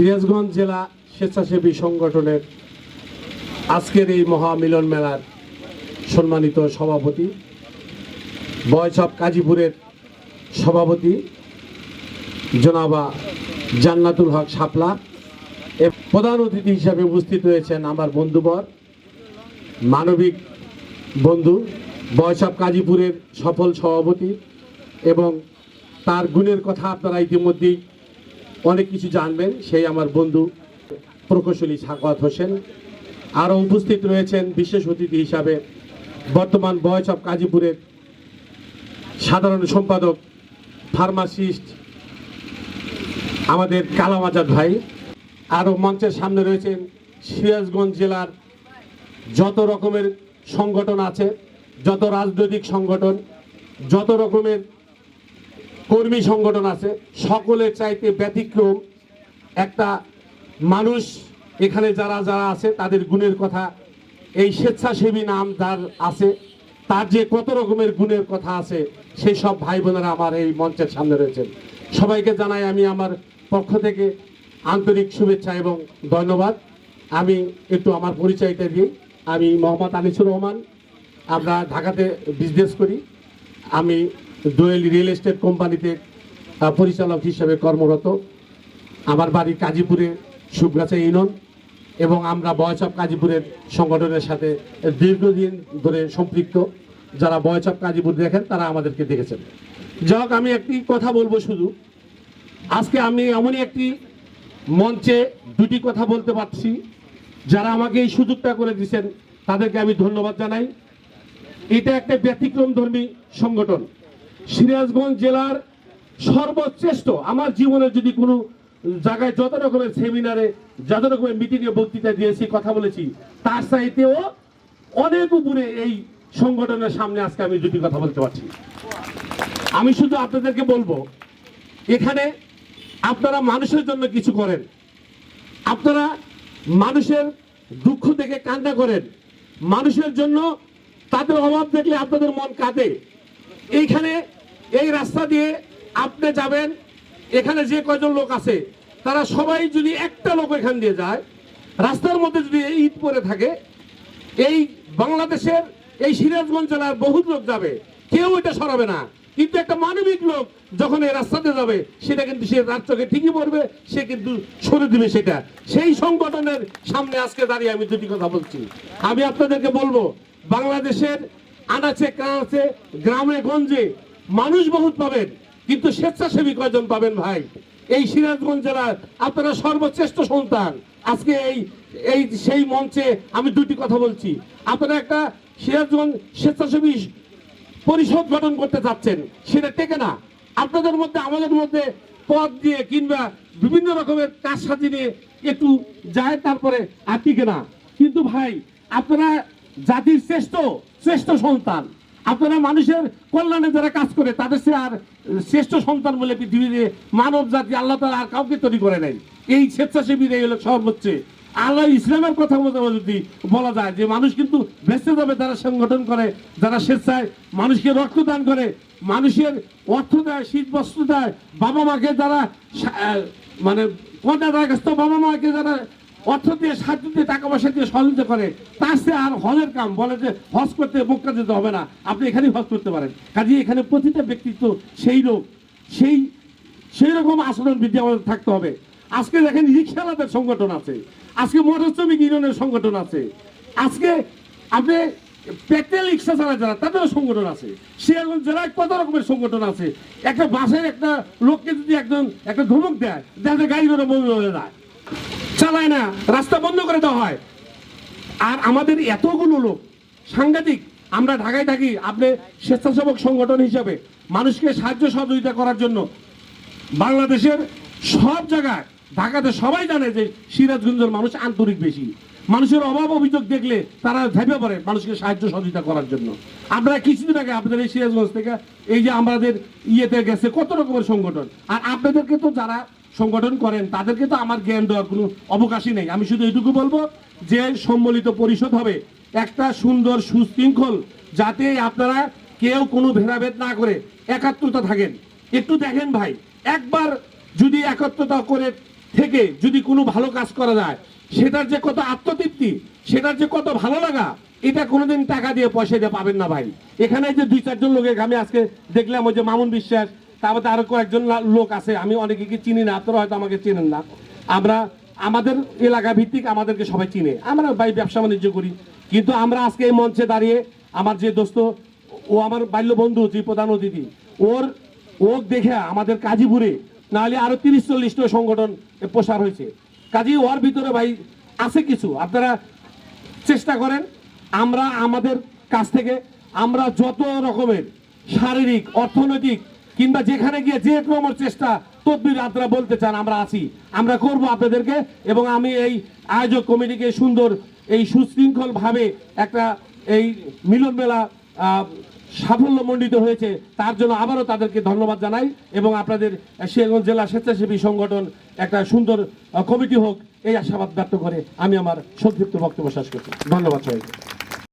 সিরাজগঞ্জ জেলা স্বেচ্ছাসেবী সংগঠনের আজকের এই মহামিলন মেলার সম্মানিত সভাপতি বয়সব কাজীপুরের সভাপতি, জনাবা জান্নাতুল হক শাপলা প্রধান অতিথি হিসাবে উপস্থিত রয়েছেন আমার বন্ধুবর, মানবিক বন্ধু বয়সব কাজীপুরের সফল সভাপতি এবং তার গুণের কথা আপনারা ইতিমধ্যেই অনেক কিছু জানবেন। সেই আমার বন্ধু প্রকৌশলী সাকাত হোসেন। আরও উপস্থিত রয়েছেন বিশেষ অতিথি হিসাবে বর্তমান বয়স অফ কাজীপুরের সাধারণ সম্পাদক, ফার্মাসিস্ট আমাদের কালাম আজাদ ভাই। আরও মঞ্চের সামনে রয়েছেন সিরাজগঞ্জ জেলার যত রকমের সংগঠন আছে, যত রাজনৈতিক সংগঠন, যত রকমের কর্মী সংগঠন আছে। সকলের চাইতে ব্যতিক্রম একটা মানুষ এখানে যারা যারা আছে, তাদের গুণের কথা, এই স্বেচ্ছাসেবী নাম যার আছে, তার যে কত রকমের গুণের কথা আছে, সেই সব ভাই বোনেরা আমার এই মঞ্চের সামনে রয়েছেন। সবাইকে জানাই আমি আমার পক্ষ থেকে আন্তরিক শুভেচ্ছা এবং ধন্যবাদ। আমি একটু আমার পরিচয়টা দিই। আমি মোহাম্মদ আনিসুর রহমান। আমরা ঢাকাতে বিজনেস করি। আমি দোয়েল রিয়েল এস্টেট কোম্পানিতে পরিচালক হিসেবে কর্মরত। আমার বাড়ি কাজীপুরে সুবগাছা ইউনিয়ন এবং আমরা বয়স অফ কাজীপুরের সংগঠনের সাথে দীর্ঘদিন ধরে সম্পৃক্ত। যারা বয়স অফ কাজীপুর দেখেন, তারা আমাদেরকে দেখেছেন। যাই হোক, আমি একটি কথা বলব শুধু। আজকে আমি এমনই একটি মঞ্চে দুটি কথা বলতে পারছি। যারা আমাকে এই সুযোগটা করে দিয়েছেন, তাদেরকে আমি ধন্যবাদ জানাই। এটা একটা ব্যতিক্রম ধর্মী সংগঠন। সিরাজগঞ্জ জেলার সর্বশ্রেষ্ঠ, আমার জীবনের যদি কোনো জায়গায় যত রকমের সেমিনারে, যত রকমের মিটিংয়ে বক্তৃতা দিয়েছি, কথা বলেছি, তার চাইতেও অনেক উপরে এই সংগঠনের সামনে আজকে আমি দুটি কথা বলতে পারছি। আমি শুধু আপনাদেরকে বলব, এখানে আপনারা মানুষের জন্য কিছু করেন। আপনারা মানুষের দুঃখ দেখে কান্না করেন। মানুষের জন্য তাদের অভাব দেখলে আপনাদের মন কাঁদে। এইখানে এই রাস্তা দিয়ে আপনি যাবেন, এখানে যে কয়জন লোক আছে, তারা সবাই যদি একটা লোক এখান দিয়ে যায়, রাস্তার মধ্যে যদি ঈদ পরে থাকে, এই বাংলাদেশের এই সিরাজগঞ্জ জেলার বহুত লোক যাবে, কেউ এটা সরাবে না। কিন্তু একটা মানবিক লোক যখন এই রাস্তাতে যাবে, সেটা কিন্তু সে তার চোখে ঠিকই পড়বে, সে কিন্তু সরে দিবে সেটা। সেই সংগঠনের সামনে আজকে দাঁড়িয়ে আমি দুটি কথা বলছি। আমি আপনাদেরকে বলব, বাংলাদেশের আনাচে কানাচে গ্রামে গঞ্জে মানুষ বহুত পাবেন, কিন্তু স্বেচ্ছাসেবী কয়জন পাবেন ভাই? এই সিরাজগঞ্জ জেলার আপনারা সর্বশ্রেষ্ঠ সন্তান। আজকে এই এই সেই মঞ্চে আমি দুটি কথা বলছি। আপনারা একটা সিরাজগঞ্জ স্বেচ্ছাসেবী পরিষদ গঠন করতে চাচ্ছেন সেটা টেকে না। আপনাদের মধ্যে, আমাদের মধ্যে পদ দিয়ে কিংবা বিভিন্ন রকমের কাজ সাজিয়ে নিয়ে একটু যায়, তারপরে আর টিকে না। কিন্তু ভাই, আপনারা জাতির শ্রেষ্ঠ শ্রেষ্ঠ সন্তান। আপনারা মানুষের কল্যাণে যারা কাজ করে তাদের সে আর শ্রেষ্ঠ সন্তান বলে পৃথিবীতে মানব জাতি আল্লাহ তালা আর কাউকে তৈরি করে নাই। এই স্বেচ্ছাসেবীরা হলো সর্বোচ্চ আল্লাহ ইসলামের কথা মতো যদি বলা যায় যে মানুষ কিন্তু বেঁচে যাবে যারা সংগঠন করে যারা স্বেচ্ছায় মানুষকে রক্তদান করে মানুষের অর্থ দেয় শীত বস্ত্র দেয় বাবা মাকে যারা সা- আহ, মানে বাবা মাকে যারা অর্থ দিয়ে, সাহায্য দিয়ে, টাকা পয়সা দিয়ে সহযোগিতা করে, তার সে আর হজের কাম, বলে যে হজ করতে মক্কা যেতে হবে না। আপনি এখানেই হজ করতে পারেন। কাজে এখানে প্রতিটা ব্যক্তিত্ব সেই লোক, সেই সেই রকম আচরণ বিদ্যা আমাদের থাকতে হবে। আজকে দেখেন রিক্সাওয়ালাদের সংগঠন আছে। আজকে মোটর শ্রমিক ইউনিয়নের সংগঠন আছে। আজকে আপনি পেট্রোল রিক্সা চালা যারা, তাদেরও সংগঠন আছে। সিরাজগঞ্জ জেলায় কত রকমের সংগঠন আছে? একটা বাসের একটা লোককে যদি একজন, একটা ধমক দেয় দেখা গাড়ি ধরে বন্ধ হয়ে যায়। চালায় না, রাস্তা বন্ধ করে দেওয়া হয়। আর আমাদের এতগুলো লোক, সাংঘাতিক, আমরা ঢাকায় থাকি, আপনি স্বেচ্ছাসেবক সংগঠন হিসাবে, মানুষকে সাহায্য সহযোগিতা করার জন্য, বাংলাদেশের সব জায়গায়, ঢাকাতে সবাই জানে যে সিরাজগঞ্জের মানুষ আন্তরিক বেশি। মানুষের অভাব অভিযোগ দেখলে তারা ভেবে পড়ে মানুষকে সাহায্য সহযোগিতা করার জন্য। আমরা কিছুদিন আগে আপনাদের এই সিরাজগঞ্জ থেকে, এই যে আমাদের ইয়েতে গেছে কত রকমের সংগঠন। আর আপনাদেরকে তো যারা সংগঠন করেন, তাদেরকে তো আমার জ্ঞান দেওয়ার কোনো অবকাশই নেই। আমি শুধু এইটুকু বলব যে সম্মিলিত পরিষদ হবে। একটা সুন্দর সুশৃঙ্খল যাতে আপনারা কেউ কোনো ভেদাভেদ না করে একাত্মতা থাকেন। একটু দেখেন ভাই, একবার যদি একত্রতা করে থেকে যদি কোনো ভালো কাজ করা যায়, সেটার যে কত আত্মতৃপ্তি, সেটার যে কত ভালো লাগা, এটা কোনোদিন টাকা দিয়ে পয়সা দিয়ে পাবেন না ভাই। এখানে যে দুই চারজন লোকের আমি আজকে দেখলাম, ওই যে মামুন বিশ্বাস তারপরে আরও কয়েকজন লোক আছে, আমি অনেকে চিনি না, আপনারা হয়তো আমাকে চেনেন না। আমরা, আমাদের এলাকা ভিত্তিক আমাদেরকে সবাই চিনে। আমরা ভাই ব্যবসা বাণিজ্য করি। কিন্তু আমরা আজকে এই মঞ্চে দাঁড়িয়ে আমার যে দোস্ত, ও আমার বাল্য বন্ধু, যে প্রধান অতিথি, ওর ও দেখে আমাদের কাজীপুরে নাহলে আরও তিরিশ চল্লিশটা সংগঠন প্রসার হয়েছে। কাজী, ওর ভিতরে ভাই আছে কিছু, আপনারা চেষ্টা করেন। আমরা, আমাদের কাছ থেকে আমরা যত রকমের শারীরিক, অর্থনৈতিক কিংবা যেখানে গিয়ে যে রকমের চেষ্টা, তদবির আপনারা বলতে চান, আমরা আছি। আমরা করব আপনাদেরকে এবং আমি এই আয়োজক কমিটিকে সুন্দর এই সুশৃঙ্খল ভাবে একটা এই মিলন মেলা সাফল্যমণ্ডিত হয়েছে। তার জন্য আবারও তাদেরকে ধন্যবাদ জানাই এবং আপনাদের শিয়াগঞ্জ জেলা স্বেচ্ছাসেবী সংগঠন একটা সুন্দর কমিটি হোক, এই আশাবাদ ব্যক্ত করে আমি আমার সংক্ষিপ্ত বক্তব্য শেষ করছি। ধন্যবাদ সবাইকে।